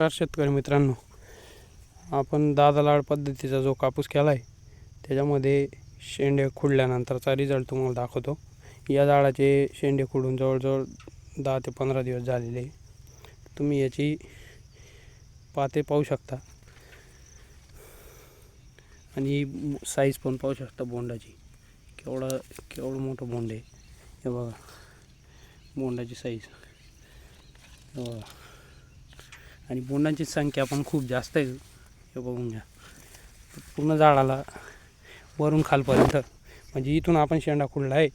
नमस्कार शेतकरी मित्रांनो. आपण दादा लाड पद्धतीचा जो कापूस केला आहे त्याच्यामध्ये शेंडे खुडल्यानंतरचा रिझल्ट तुम्हाला दाखवतो. या झाडाचे शेंडे खुडून जवळजवळ दहा ते पंधरा दिवस झालेले. तुम्ही याची पाते पाहू शकता. आणि साईज पण पाहू शकता बोंडाची. केवढा केवढं मोठं बोंड आहे. हे बघा बोंडाची साईज हे बघा. आणि बोंडांची संख्या पण खूप जास्त आहे. हे बघून घ्या. पूर्ण झाडाला वरून खालपर्यंत. म्हणजे इथून आपण शेंडा खुडला आहे.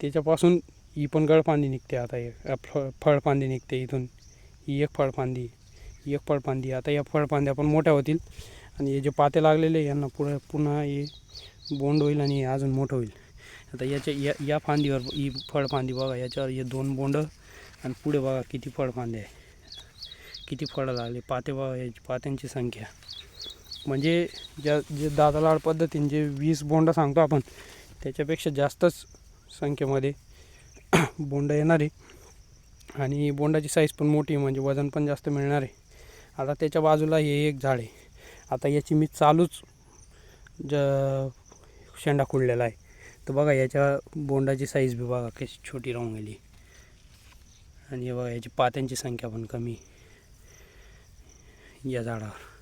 त्याच्यापासून ही पण गळफांदी निघते आता. एक फ फळफांदी निघते इथून. ही एक फळफांदी ही एक फळफांदी आता या फळफांद्या पण मोठ्या होतील. आणि हे जे पाते लागलेले आहे, यांना पुढे पुन्हा हे बोंड होईल आणि हे अजून मोठं होईल. आता याच्या या या फांदीवर ही फळफांदी बघा. याच्यावर हे दोन बोंड. आणि पुढे बघा किती फळफांदे आहे. किती फळं लागले पाते पात्यांची संख्या. म्हणजे ज्या जे दादा लाड पद्धतीने जे वीस बोंड सांगतो आपण त्याच्यापेक्षा जास्तच संख्येमध्ये बोंड येणार. आहे आणि बोंडाची साईज पण मोठी म्हणजे वजन पण जास्त मिळणार. आहे आता त्याच्या बाजूला हे एक झाड आहे. आता याची मी चालूच ज शेंडा खुडलेला आहे. तर बघा याच्या बोंडाची साईज बी बघा कशी छोटी राहून गेली. आणि हे बघा याची पात्यांची संख्या पण कमी या झाडावर.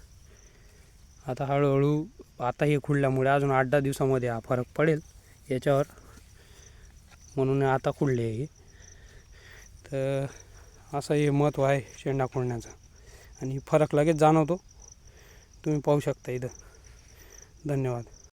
आता हळूहळू आता हे खुडल्यामुळे अजून आठ दहा दिवसामध्ये हा फरक पडेल याच्यावर. म्हणून आता खुडले हे. तर असं हे महत्त्व आहे शेंडा खुडण्याचं. आणि फरक लगेच जाणवतो. तुम्ही पाहू शकता इथं. धन्यवाद.